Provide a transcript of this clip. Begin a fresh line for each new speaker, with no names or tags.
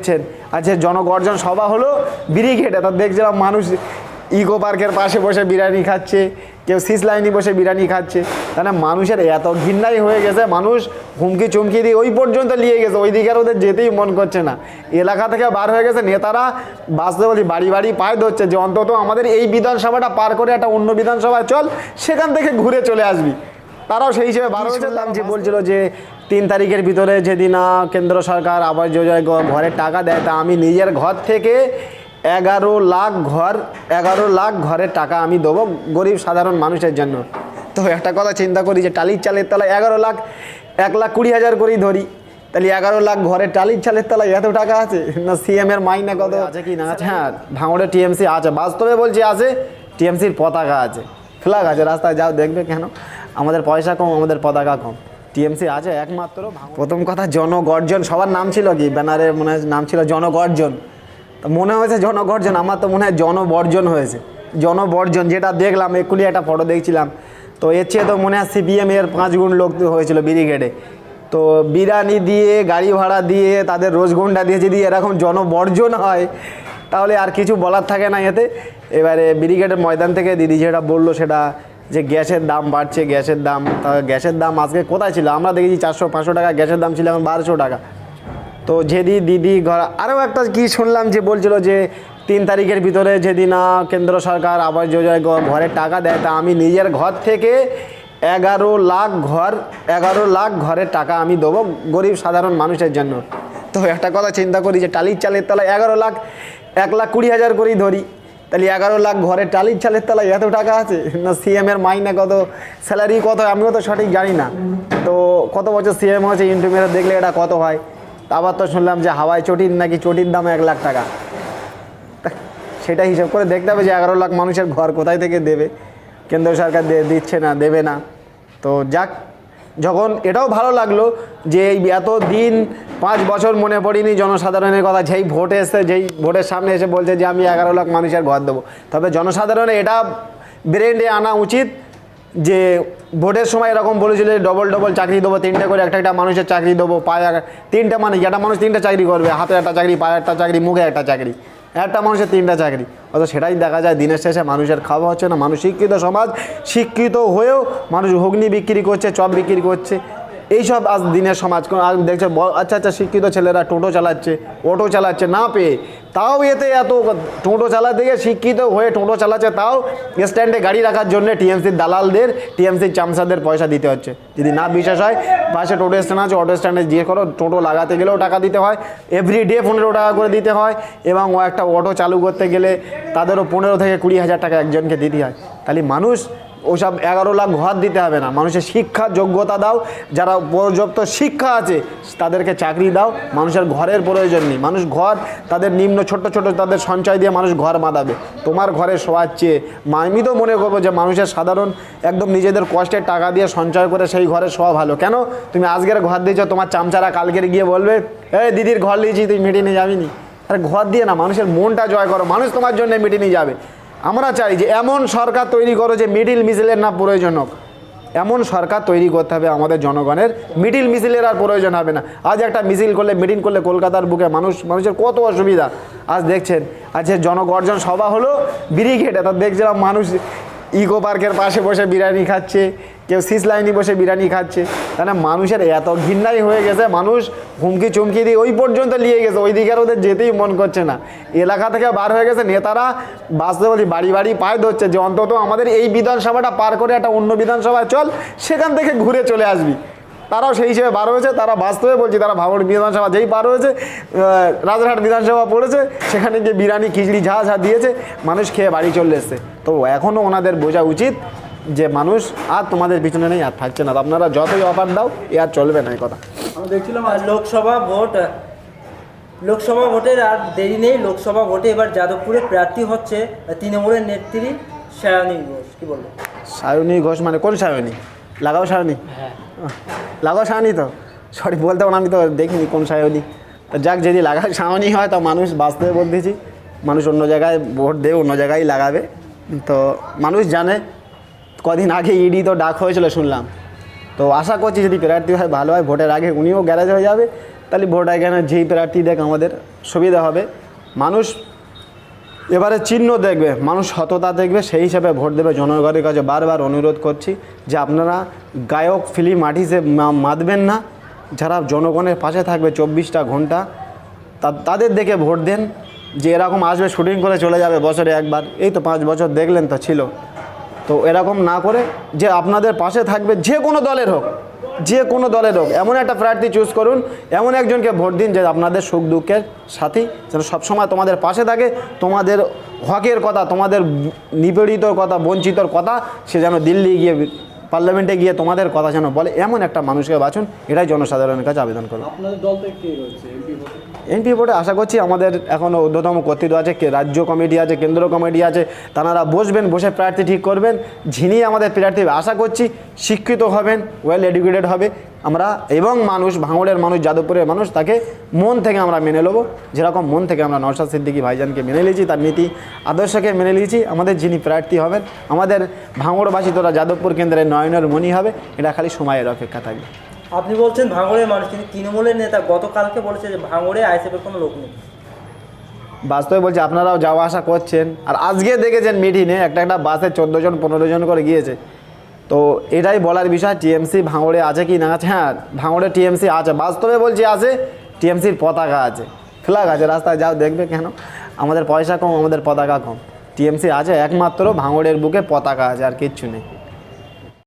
দেখছেন? আজকে জনগর্জন সভা হলো ব্রিগেডে তো দেখছিলাম মানুষ ইকো পার্কের পাশে বসে বিরিয়ানি খাচ্ছে, কেউ সিস লাইনে বসে বিরিয়ানি খাচ্ছে। তাহলে মানুষের এত ঘৃণাই হয়ে গেছে, মানুষ হুমকি চুমকি দিয়ে ওই পর্যন্ত নিয়ে গেছে, ওই দিকে ওদের যেতেই মন করছে না। এলাকা থেকে বার হয়ে গেছে নেতারা, বাঁচতে বলি বাড়ি বাড়ি পায়ে ধরছে যে অন্তত আমাদের এই বিধানসভাটা পার করে একটা অন্য বিধানসভায় চল, সেখান থেকে ঘুরে চলে আসবি। তারাও সেই হিসেবে বার হয়েছে। দাম যে বলছিল যে তিন তারিখের ভিতরে যদি না কেন্দ্র সরকার আবাস যোজনায় ঘরের টাকা দেয় তা আমি নিজের ঘর থেকে এগারো লাখ ঘর এগারো লাখ ঘরের টাকা আমি দেবো গরিব সাধারণ মানুষের জন্য। তো একটা কথা চিন্তা করি যে টালির চালের তলায় এগারো লাখ এক লাখ কুড়ি হাজার করেই ধরি। তাহলে এগারো লাখ ঘরের টালির চালের তলায় এত টাকা আছে? না সিএম এর মাইনে কত? আছে কি না আছে? হ্যাঁ ভাঙড়ে টিএমসি আছে। বাস্তবে বলছি আছে টিএমসির পতাকা আছে। ফ্ল্যাগ আছে রাস্তায় যাও দেখবে কেন? আমাদের পয়সা কম, আমাদের পতাকা কম। টিএমসি আছে একমাত্র প্রথম কথা জনগর্জন, সবার নাম ছিল কি? ব্যানারে মনে হয় নাম ছিল জনগর্জন। তো মনে হয়েছে জনগর্জন, আমার তো মনে হয় জনবর্জন হয়েছে। জনবর্জন, যেটা দেখলাম, এক্ষুনি একটা ফটো দেখছিলাম। তো এর চেয়ে তো মনে হয় সিপিএম এর পাঁচ গুণ লোক হয়েছিল ব্রিগেডে তো বিরিয়ানি দিয়ে, গাড়ি ভাড়া দিয়ে, তাদের রোজগন্ডা দিয়ে যদি এরকম জনবর্জন হয়, তাহলে আর কিছু বলার থাকে না এতে। এবারে ব্রিগেডের ময়দান থেকে দিদি যেটা বলল, সেটা যে গ্যাসের দাম বাড়ছে, গ্যাসের দাম, তা গ্যাসের দাম আজকে কোথায় ছিল? আমরা দেখেছি চারশো, পাঁচশো টাকা, গ্যাসের দাম ছিল এখন বারোশো টাকা। তো যেদি দিদি ঘর আরও একটা কি শুনলাম যে বলছিল যে তিন তারিখের ভিতরে যেদিন না কেন্দ্র সরকার আবাস যোজনায় ঘরের টাকা দেয়, তা আমি নিজের ঘর থেকে এগারো লাখ ঘর, এগারো লাখ ঘরের টাকা আমি দেবো গরিব সাধারণ মানুষের জন্য। তো একটা কথা চিন্তা করি যে টালির চালের তলায় এগারো লাখ, এক লাখ কুড়ি হাজার করেই ধরি। তাহলে এগারো লাখ ঘরের টালির চালের তলায় এত টাকা আছে? না সিএম এর মাইনে কত? স্যালারি কত? আমিও তো সঠিক জানি না। তো কত বছর সিএম হয়েছে ইন্টু দেখলে এটা কত হয়? আবার তো শুনলাম যে হাওয়াই চটির নাকি চটির দাম এক লাখ টাকা। সেটা হিসাব করে দেখতে হবে যে এগারো লাখ মানুষের ঘর কোথায় থেকে দেবে? কেন্দ্র সরকার দিচ্ছে না, দেবে না। তো যাক যখন এটাও ভালো লাগল যে এই এত দিন পাঁচ বছর মনে পড়িনি জনসাধারণের কথা, যেই ভোট এসে, যেই ভোটের সামনে এসে বলছে যে আমি এগারো লাখ মানুষের ঘর দেবো তবে জনসাধারণের এটা ব্রেন্ডে আনা উচিত যে ভোটের সময় এরকম বলেছিল ডবল ডবল চাকরি দেবো, তিনটে করে একটা একটা মানুষের চাকরি দেবো, পায়ে তিনটে মানে? একটা মানুষ তিনটে চাকরি করবে, হাতে একটা চাকরি, পায়ে একটা চাকরি, মুখে একটা চাকরি একটা মানুষের তিনটা চাকরি। অত সেটাই দেখা যায় দিনের শেষে মানুষের খাওয়া হচ্ছে না। মানুষ শিক্ষিত সমাজ, শিক্ষিত হয়েও মানুষ ঘুগনি বিক্রি করছে, চপ বিক্রি করছে। এইসব আজ দিনের সমাজ। আজ দেখছে আচ্ছা আচ্ছা শিক্ষিত ছেলেরা টোটো চালাচ্ছে, অটো চালাচ্ছে, না পেয়ে। তাও এতে এত টোটো চালাতে গিয়ে শিক্ষিত হয়ে টোটো চালাচ্ছে, তাও স্ট্যান্ডে গাড়ি রাখার জন্য টিএমসির দালালদের, টিএমসির চামসাদের পয়সা দিতে হচ্ছে। যদি না বিশ্বাস হয় পাশে টোটো স্ট্যান্ড আছে অটো স্ট্যান্ডে যে করো, টোটো লাগাতে গেলেও টাকা দিতে হয়। এভরি ডে পনেরো টাকা করে দিতে হয় এবং ও একটা অটো চালু করতে গেলে তাদেরও পনেরো থেকে কুড়ি হাজার টাকা একজনকে দিতে হয়। তাহলে মানুষ ওসব এগারো লাখ ঘর দিতে হবে না। মানুষের শিক্ষার যোগ্যতা দাও, যারা পর্যাপ্ত শিক্ষা আছে, তাদেরকে চাকরি দাও। মানুষের ঘরের প্রয়োজন নেই। মানুষ ঘর, তাদের নিম্ন ছোট ছোট তাদের সঞ্চয় দিয়ে মানুষ ঘর বাঁধাবে। তোমার ঘরে শোয়ার চেয়ে আমি তো মনে করব যে মানুষের সাধারণ, একদম নিজেদের কষ্টের টাকা দিয়ে সঞ্চয় করে সেই ঘরে শোয়া ভালো। কেন? তুমি আজকের ঘর দিয়েছ, তোমার চামচারা কালকের গিয়ে বলবে, এই দিদির ঘর দিয়েছি তুই মিটিংয়ে যাবি নি? আরে ঘর দিয়ে না, মানুষের মনটা জয় করো। মানুষ তোমার জন্য মিটিংয়ে যাবে। আমরা চাই যে এমন সরকার তৈরি করো যে মিডিল মিছিলের না প্রয়োজনক। এমন সরকার তৈরি করতে হবে আমাদের জনগণের। মিডিল মিছিলের আর প্রয়োজন হবে না। আজ একটা মিছিল করলে, মিটিং করলে কলকাতার বুকে মানুষ, মানুষের কত অসুবিধা। আজ দেখছেন, আজকে জনগর্জন সভা হলো, ব্রিগেড এটা দেখছিলাম মানুষ ইকো পার্কের পাশে বসে বিরিয়ানি খাচ্ছে, কেউ সিস লাইনে বসে বিরিয়ানি খাচ্ছে। তাহলে মানুষের এত ঘৃণাই হয়ে গেছে, মানুষ হুমকি চুমকি দিয়ে ওই পর্যন্ত নিয়ে গেছে, ওই দিকে ওদের যেতেই মন করছে না। এলাকা থেকে বার হয়ে গেছে নেতারা বাসতে বলি, বাড়ি বাড়ি পায়ে ধরছে যে অন্তত আমাদের এই বিধানসভাটা পার করে একটা অন্য বিধানসভায় চল, সেখান থেকে ঘুরে চলে আসবি। তারাও সেই হিসেবে বার হয়েছে তারা বাস্তবে বলছি তারা ভাবর বিধানসভা যেই পার হয়েছে রাজারহাট বিধানসভা পড়েছে সেখানে গিয়ে বিরিয়ানি খিচড়ি ঝা ঝা দিয়েছে মানুষ খেয়ে বাড়ি চলে এসছে। তো এখনও ওনাদের বোঝা উচিত যে মানুষ আর তোমাদের পিছনে নেই আর থাকছে না। আপনারা যতই অফার দাও এ আর চলবে না এই কথা।
আমি দেখছিলাম আর লোকসভা ভোট লোকসভা ভোটের আর দেরি নেই লোকসভা ভোটে এবার যাদবপুরে প্রার্থী হচ্ছে তৃণমূলের নেত্রী সায়নী ঘোষ। কি বলব?
সায়নী ঘোষ মানে কোন সায়নী? লাগাও সায়নী।
হ্যাঁ।
লাগাও সায়নী তো। সরি বলতে পারো আমি তো দেখিনি কোন সায়নী। তো যাক, যদি লাগা সায়নী হয়, তো মানুষ বাঁচতে বলতেছি। মানুষ অন্য জায়গায় ভোট দেবে, অন্য জায়গায় লাগাবে। তো মানুষ জানে, কদিন আগে ইডি তো ডাক হয়েছিল শুনলাম। তো আশা করছি যদি প্রার্থী হয়, ভালো হয়। ভোটের আগে উনিও গ্যারেজ হয়ে যাবে। তাহলে ভোট এখানে যেই প্রার্থী দেখ আমাদের, সুবিধা হবে। মানুষ এবারে চিহ্ন দেখবে, মানুষ সততা দেখবে, সেই হিসাবে ভোট দেবে জনগণের কাছে বারবার অনুরোধ করছি যে আপনারা গায়ক, ফিল্ম আর্টিস্টে মাতবেন না। যারা জনগণের পাশে থাকবে চব্বিশটা ঘণ্টা তাদের দেখে ভোট দেন যে এরকম আসবে, শুটিং করে চলে যাবে বছরে একবার। এই তো পাঁচ বছর দেখলেন তো ছিল। তো এরকম না করে যে আপনাদের পাশে থাকবে যে কোনো দলের হোক যে কোনো দলের হোক, এমন একটা প্রার্থী চুজ করুন, এমন একজনকে ভোট দিন যে আপনাদের সুখ দুঃখের সাথী, যেন সবসময় তোমাদের পাশে থাকে, তোমাদের হকের কথা, তোমাদের নিপীড়িতর কথা, বঞ্চিতর কথা, সে যেন দিল্লি গিয়ে, পার্লামেন্টে গিয়ে তোমাদের কথা যেন বলে, এমন একটা মানুষকে বাঁচুন এটাই জনসাধারণের কাছে আবেদন করুন।
আপনাদের দল থেকে রয়েছে? এমপি ভোটে
আশা করছি আমাদের এখন ঊর্ধ্বতম কর্তৃত্ব আছে রাজ্য কমিটি আছে, কেন্দ্র কমিটি আছে, তারা বসবেন, বসে প্রার্থী ঠিক করবেন যিনি আমাদের প্রার্থী আশা করছি শিক্ষিত হবেন ওয়েল এডুকেটেড হবে। আমরা এবং মানুষ, ভাঙড়ের মানুষ, যাদবপুরের মানুষ, তাকে মন থেকে আমরা মেনে নেব। যেরকম মন থেকে আমরা নওশাদ সিদ্দিকী ভাইজানকে মেনে নিয়েছি, তার নীতি, আদর্শকে মেনে নিয়েছি, আমাদের যিনি প্রার্থী হবেন, আমাদের ভাঙড়বাসী তোরা যাদবপুর কেন্দ্রের নয়নের মনি হবে। এটা খালি সময়ের অপেক্ষা থাকবে।
আপনি বলছেন ভাঙড়ের মানুষ, কিন্তু তৃণমূলের নেতা গতকালকে বলেছে যে ভাঙড়ে আইসিএফের কোনো লোক নেই।
বাস্তবে বলছি, আপনারাও যাওয়া আসা করছেন। আর আজকে দেখেছেন মিটিংয়ে একটা একটা বাসে চোদ্দ জন, পনেরো জন করে গিয়েছে। তো এটাই বলার বিষয়, টিএমসি ভাঙড়ে আছে কি না আছে? হ্যাঁ ভাঙড়ে টিএমসি আছে। বাস্তবে বলছি আছে, টিএমসির পতাকা আছে। ফ্ল্যাগ আছে, রাস্তায় যাও দেখবে কেন? আমাদের পয়সা কম, আমাদের পতাকা কম। টিএমসি আছে, একমাত্র ভাঙড়ের বুকে পতাকা আছে, আর কিচ্ছু নেই।